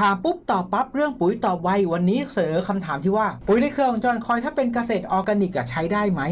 ถามปุ๊บตอบปั๊บเรื่องปุ๋ยตอบไววันนี้เสนอคำถามที่ว่า ปุ๋ยในเครือของจอห์นคอยถ้าเป็นเกษตรออร์แกนิกอะใช้ได้ไหม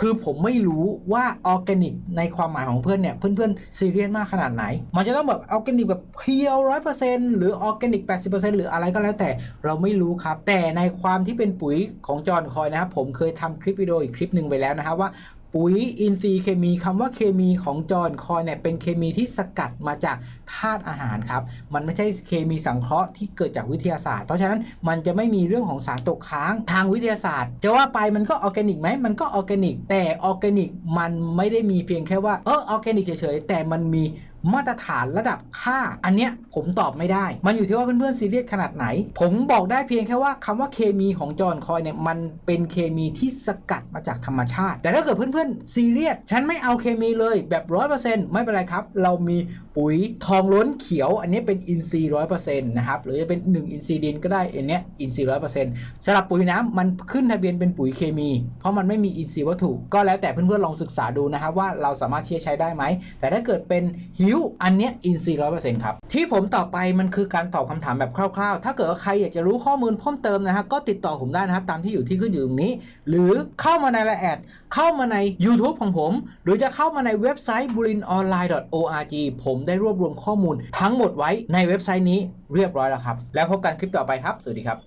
คือผมไม่รู้ว่าออร์แกนิกในความหมายของเพื่อนเนี่ยเพื่อนๆซีเรียสมากขนาดไหน มันจะต้องแบบออร์แกนิกแบบเพียวร้อยเปอร์เซ็นต์หรือออร์แกนิกแปดสิบเปอร์เซ็นต์หรืออะไรก็แล้วแต่เราไม่รู้ครับ แต่ในความที่เป็นปุ๋ยของจอห์นคอยนะครับ ผมเคยทำคลิปวิดีโออีกคลิปหนึ่งไปแล้วนะครับว่า ปุ๋ยอินทรีย์เคมีคำว่าเคมีของจอห์นคอยเนี่ยเป็นเคมีที่สกัดมาจากธาตุอาหารครับ มันไม่ใช่เคมีสังเคราะห์ที่เกิดจากวิทยาศาสตร์ เพราะฉะนั้นมันจะไม่มีเรื่องของสารตกค้างทางวิทยาศาสตร์ จะว่าไปมันก็ออร์แกนิกไหมมันก็ออร์แกนิก แต่ออร์แกนิกมันไม่ได้มีเพียงแค่ว่าเออออร์แกนิกเฉยๆแต่มันมี มาตรฐานระดับค่า อันเนี้ยผมตอบไม่ได้ มันอยู่ที่ว่าเพื่อนๆซีเรียสขนาดไหน ผมบอกได้เพียงแค่ว่าคำว่าเคมีของจอห์นคอยเนี่ยมันเป็นเคมีที่สกัดมาจากธรรมชาติ แต่ถ้าเกิดเพื่อนๆซีเรียสฉันไม่เอาเคมีเลยแบบร้อยเปอร์เซ็นต์ไม่เป็นไรครับ เรามี ปุ๋ยทองล้นเขียว อันนี้เป็นอินทรีย์ร้อยเปอร์เซ็นต์นะครับหรือจะเป็น 1 อินทรีย์ดินก็ได้อันเนี้ยอินทรีย์ร้อยเปอร์เซ็นต์สำหรับปุ๋ยน้ำมันขึ้นทะเบียนเป็นปุ๋ยเคมี เพราะมันไม่มีอินทรีย์วัตถุ ก็แล้วแต่เพื่อนๆลองศึกษาดูนะครับว่าเราสามารถที่จะใช้ได้ไหม แต่ถ้าเกิดเป็นหิวอันเนี้ยอินทรีย์ร้อยเปอร์เซ็นต์ครับที่ผมตอบไปมันคือการตอบคำถามแบบคร่าวๆ ถ้าเกิดใครอยากจะรู้ข้อมูลเพิ่มเติมนะฮะก็ติดต่อผมได้นะครับตามที่อยู่ที่ขึ้นอยู่ตรงนี้ หรือเข้ามาในไลน์แอดเข้ามาใน YouTube ของผม หรือจะเข้ามาในเว็บไซต์ bulinonline.org ผมได้รวบรวมข้อมูลทั้งหมดไว้ในเว็บไซต์นี้เรียบร้อยแล้วครับ แล้วพบกันคลิปต่อไปครับ สวัสดีครับ